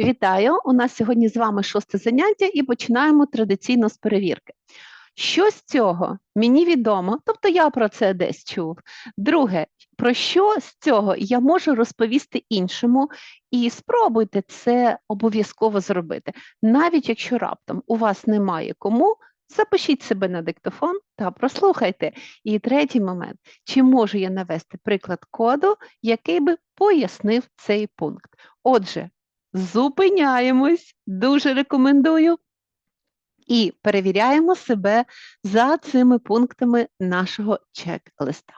Вітаю! У нас сьогодні з вами шосте заняття і починаємо традиційно з перевірки. Що з цього мені відомо, тобто я про це десь чув. Друге, про що з цього я можу розповісти іншому, і спробуйте це обов'язково зробити. Навіть якщо раптом у вас немає кому, запишіть себе на диктофон та прослухайте. І третій момент: чи можу я навести приклад коду, який би пояснив цей пункт? Отже, зупиняємось, дуже рекомендую. І перевіряємо себе за цими пунктами нашого чек-листа.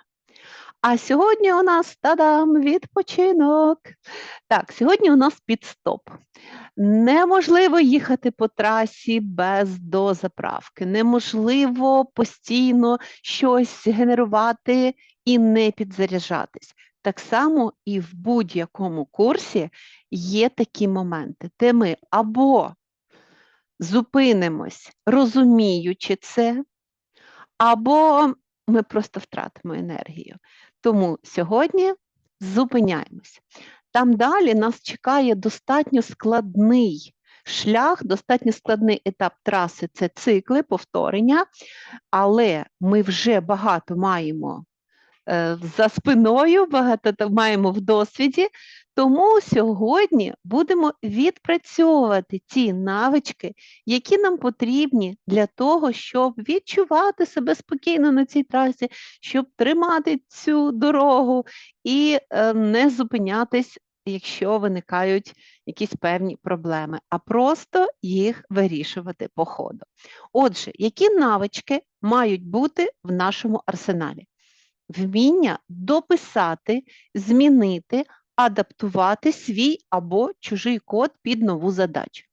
А сьогодні у нас тадам відпочинок. Так, сьогодні у нас підстоп. Неможливо їхати по трасі без дозаправки. Неможливо постійно щось генерувати і не підзаряджатись. Так само і в будь-якому курсі є такі моменти, де ми або зупинимось, розуміючи це, або ми просто втратимо енергію. Тому сьогодні зупиняємось. Там далі нас чекає достатньо складний шлях, достатньо складний етап траси це цикли, повторення, але ми вже багато маємо за спиною, багато маємо в досвіді, тому сьогодні будемо відпрацьовувати ті навички, які нам потрібні для того, щоб відчувати себе спокійно на цій трасі, щоб тримати цю дорогу і е, не зупинятись, якщо виникають якісь певні проблеми, а просто їх вирішувати по ходу. Отже, які навички мають бути в нашому арсеналі? Вміння дописати, змінити адаптувати свій або чужий код під нову задачу.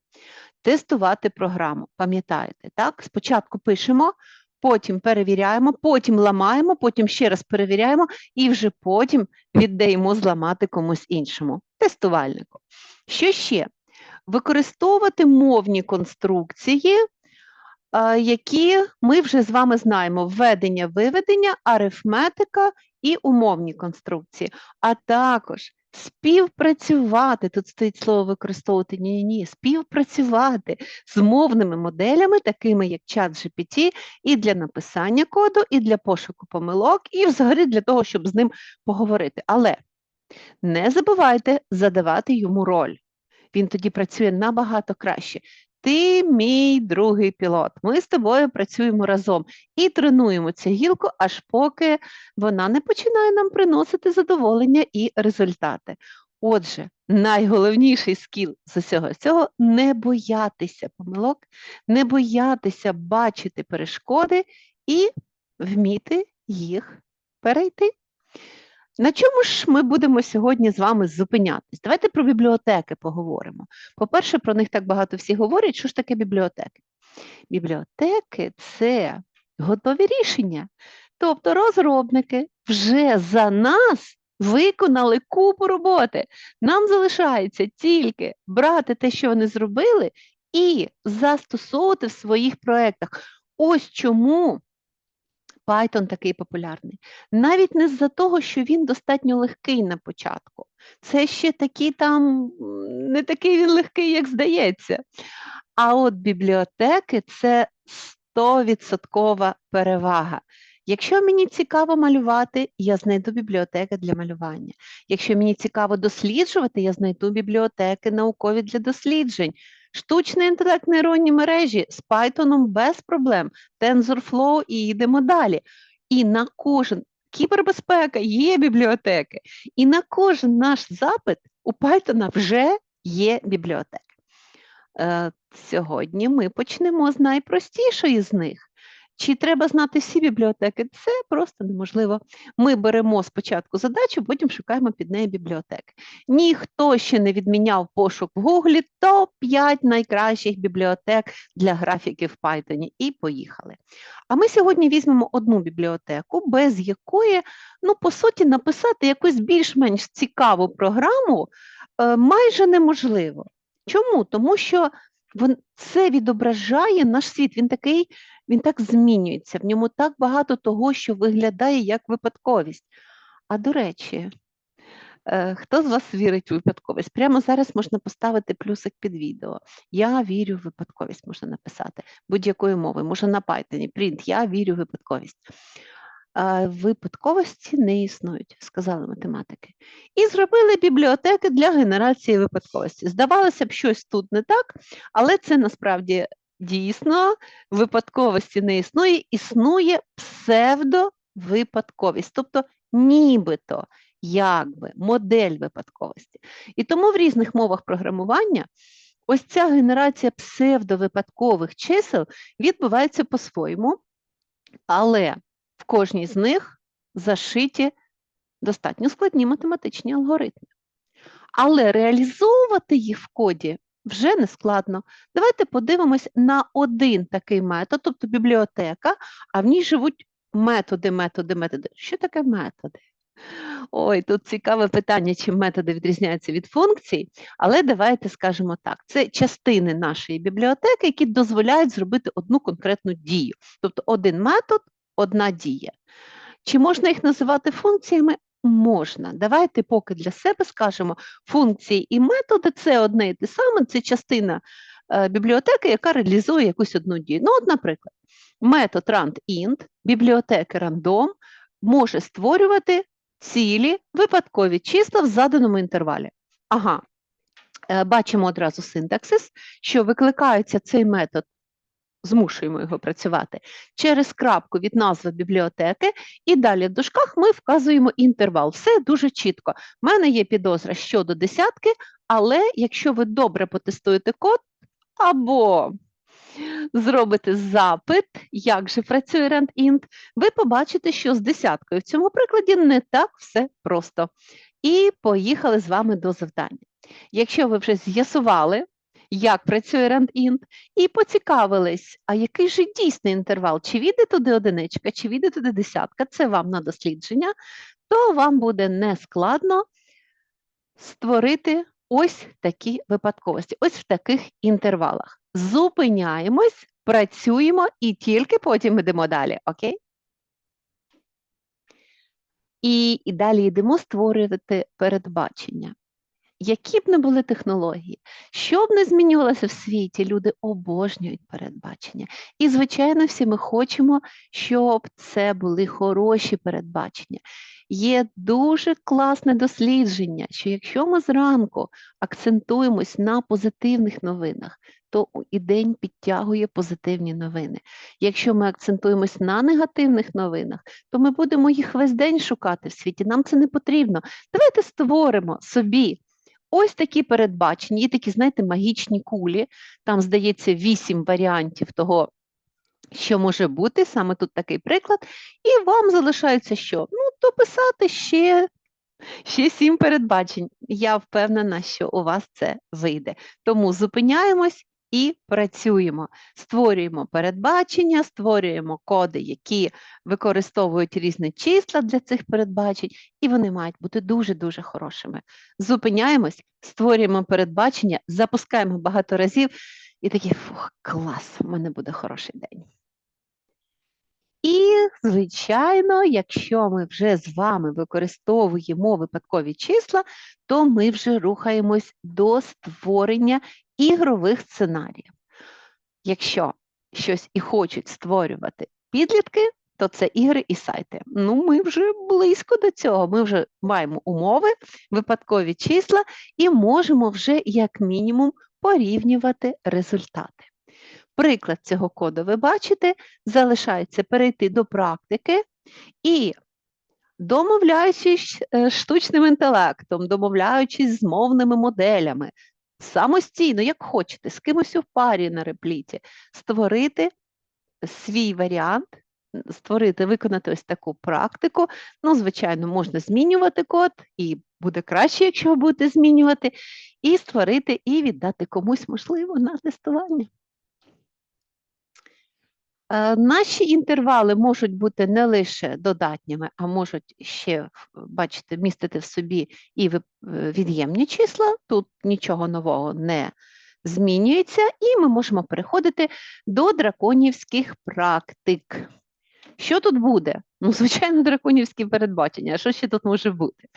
Тестувати програму, пам'ятаєте, так? Спочатку пишемо, потім перевіряємо, потім ламаємо, потім ще раз перевіряємо і вже потім віддаємо зламати комусь іншому, тестувальнику. Що ще? Використовувати мовні конструкції, які ми вже з вами знаємо: введення, виведення, арифметика і умовні конструкції, а також Співпрацювати, тут стоїть слово використовувати ні, ні, співпрацювати з мовними моделями, такими як чат GPT, і для написання коду, і для пошуку помилок, і взагалі для того, щоб з ним поговорити. Але не забувайте задавати йому роль. Він тоді працює набагато краще. Ти мій другий пілот. Ми з тобою працюємо разом і тренуємо цю гілку, аж поки вона не починає нам приносити задоволення і результати. Отже, найголовніший скіл з усього цього не боятися помилок, не боятися бачити перешкоди і вміти їх перейти. На чому ж ми будемо сьогодні з вами зупинятись? Давайте про бібліотеки поговоримо. По-перше, про них так багато всі говорять, що ж таке бібліотеки? Бібліотеки це готові рішення. Тобто розробники вже за нас виконали купу роботи. Нам залишається тільки брати те, що вони зробили, і застосовувати в своїх проєктах. Ось чому Python такий популярний. Навіть не з-за того, що він достатньо легкий на початку. Це ще такий там, не такий він легкий, як здається. А от бібліотеки це 100% перевага. Якщо мені цікаво малювати, я знайду бібліотеки для малювання. Якщо мені цікаво досліджувати, я знайду бібліотеки наукові для досліджень. Штучний інтелект нейронні мережі з Python без проблем, TensorFlow і йдемо далі. І на кожен кібербезпека є бібліотеки. І на кожен наш запит у Python вже є бібліотека. Е, Сьогодні ми почнемо з найпростішої з них. Чи треба знати всі бібліотеки? Це просто неможливо. Ми беремо спочатку задачу, потім шукаємо під неї бібліотеки. Ніхто ще не відміняв пошук в Гуглі, топ-5 найкращих бібліотек для графіки в Python. І поїхали. А ми сьогодні візьмемо одну бібліотеку, без якої, ну, по суті, написати якусь більш-менш цікаву програму е, майже неможливо. Чому? Тому що це відображає наш світ. Він такий він так змінюється, в ньому так багато того, що виглядає як випадковість. А до речі, Е, Хто з вас вірить у випадковість? Прямо зараз можна поставити плюсик під відео. Я вірю в випадковість, можна написати будь-якою мовою, може на Python. Print, я вірю в випадковість. Випадковості не існують, сказали математики. І зробили бібліотеки для генерації випадковості. Здавалося б, щось тут не так, але це насправді дійсно випадковості не існує, існує псевдовипадковість, тобто нібито якби модель випадковості. І тому в різних мовах програмування ось ця генерація псевдовипадкових чисел відбувається по-своєму, але в кожній з них зашиті достатньо складні математичні алгоритми. Але реалізовувати їх в коді вже не складно. Давайте подивимось на один такий метод, тобто бібліотека, а в ній живуть методи, методи, методи. Що таке методи? Ой, тут цікаве питання, чим методи відрізняються від функцій, але давайте скажемо так: це частини нашої бібліотеки, які дозволяють зробити одну конкретну дію. Тобто один метод, одна дія. Чи можна їх називати функціями? Можна. Давайте поки для себе скажемо, функції і методи це одне і те саме, це частина е, бібліотеки, яка реалізує якусь одну дію. Ну, от, наприклад, метод randint бібліотеки random може створювати цілі випадкові числа в заданому інтервалі. Ага, е, бачимо одразу синтаксис, що викликається цей метод, змушуємо його працювати через крапку від назви бібліотеки, і далі в дужках ми вказуємо інтервал. Все дуже чітко. У мене є підозра щодо десятки, але якщо ви добре потестуєте код, або зробите запит, як же працює randint, ви побачите, що з десяткою в цьому прикладі не так все просто. І поїхали з вами до завдання. Якщо ви вже з'ясували, як працює randint, і поцікавились, а який же дійсний інтервал, чи війде туди одиничка, чи війде туди десятка, це вам на дослідження, то вам буде нескладно створити ось такі випадковості, ось в таких інтервалах. Зупиняємось, працюємо і тільки потім йдемо далі, окей? І, і далі йдемо створювати передбачення. Які б не були технології, що б не змінювалося в світі, люди обожнюють передбачення. І, звичайно, всі ми хочемо, щоб це були хороші передбачення. Є дуже класне дослідження, що якщо ми зранку акцентуємось на позитивних новинах, то і день підтягує позитивні новини. Якщо ми акцентуємось на негативних новинах, то ми будемо їх весь день шукати в світі. Нам це не потрібно. Давайте створимо собі. Ось такі передбачені, є такі, знаєте, магічні кулі. Там, здається, вісім варіантів того, що може бути, саме тут такий приклад, і вам залишається що? Ну, дописати ще ще сім передбачень. Я впевнена, що у вас це вийде. Тому зупиняємось і працюємо. Створюємо передбачення, створюємо коди, які використовують різні числа для цих передбачень, і вони мають бути дуже-дуже хорошими. Зупиняємось, створюємо передбачення, запускаємо багато разів і такі фух, клас, у мене буде хороший день. І, звичайно, якщо ми вже з вами використовуємо випадкові числа, то ми вже рухаємось до створення ігрових сценаріїв. Якщо щось і хочуть створювати підлітки, то це ігри і сайти. Ну, ми вже близько до цього. Ми вже маємо умови, випадкові числа і можемо вже, як мінімум, порівнювати результати. Приклад цього коду ви бачите, залишається перейти до практики і, домовляючись штучним інтелектом, домовляючись з мовними моделями, самостійно, як хочете, з кимось у парі на репліті, створити свій варіант, створити, виконати ось таку практику. Ну, звичайно, можна змінювати код, і буде краще, якщо ви будете змінювати, і створити, і віддати комусь, можливо, на тестування. Е, наші інтервали можуть бути не лише додатніми, а можуть ще, бачите, містити в собі і е, від'ємні числа. Тут нічого нового не змінюється, і ми можемо переходити до драконівських практик. Що тут буде? Ну, звичайно, драконівські передбачення. Що ще тут може бути?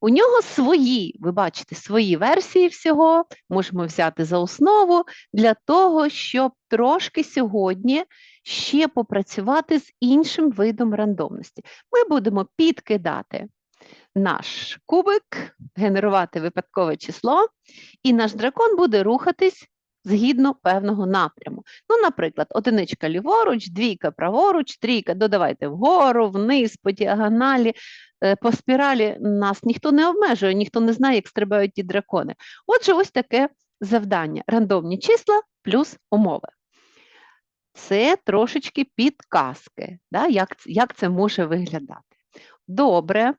У нього свої, ви бачите, свої версії всього, можемо взяти за основу для того, щоб трошки сьогодні ще попрацювати з іншим видом рандомності. Ми будемо підкидати наш кубик, генерувати випадкове число, і наш дракон буде рухатись згідно певного напряму. Ну, наприклад, одиничка ліворуч, двійка праворуч, трійка додавайте вгору, вниз, по діагоналі, е, по спіралі нас ніхто не обмежує, ніхто не знає, як стрибають ті дракони. Отже, ось таке завдання: рандомні числа плюс умови. Це трошечки підказки, да, як, як це може виглядати. Добре,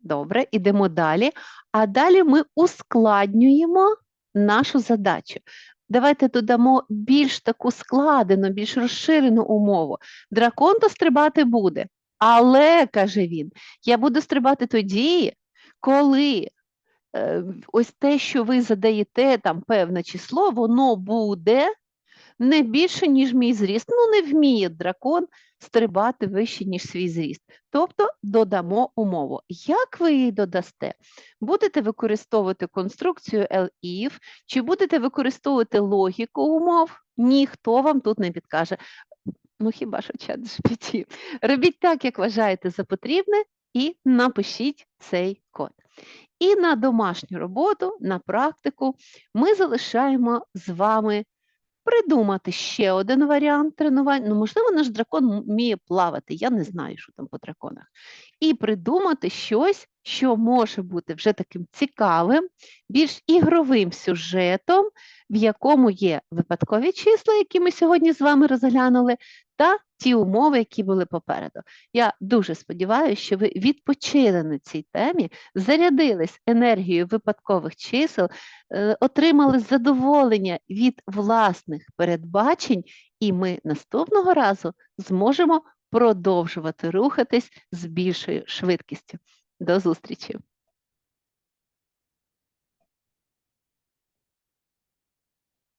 добре, ідемо далі. А далі ми ускладнюємо нашу задачу. Давайте додамо більш таку складену, більш розширену умову. Дракон то стрибати буде, але, каже він, я буду стрибати тоді, коли е, ось те, що ви задаєте, там певне число, воно буде не більше, ніж мій зріст. Ну, не вміє дракон стрибати вище, ніж свій зріст. Тобто додамо умову. Як ви її додасте? Будете використовувати конструкцію LIF, чи будете використовувати логіку умов? Ніхто вам тут не підкаже. Ну, хіба що чат GPT. Робіть так, як вважаєте за потрібне, і напишіть цей код. І на домашню роботу, на практику ми залишаємо з вами придумати ще один варіант тренувань. Ну, можливо, наш дракон вміє плавати, я не знаю, що там по драконах. І придумати щось, що може бути вже таким цікавим, більш ігровим сюжетом, в якому є випадкові числа, які ми сьогодні з вами розглянули, та ті умови, які були попереду. Я дуже сподіваюся, що ви відпочили на цій темі, зарядились енергією випадкових чисел, е, отримали задоволення від власних передбачень, і ми наступного разу зможемо продовжувати рухатись з більшою швидкістю. До зустрічі!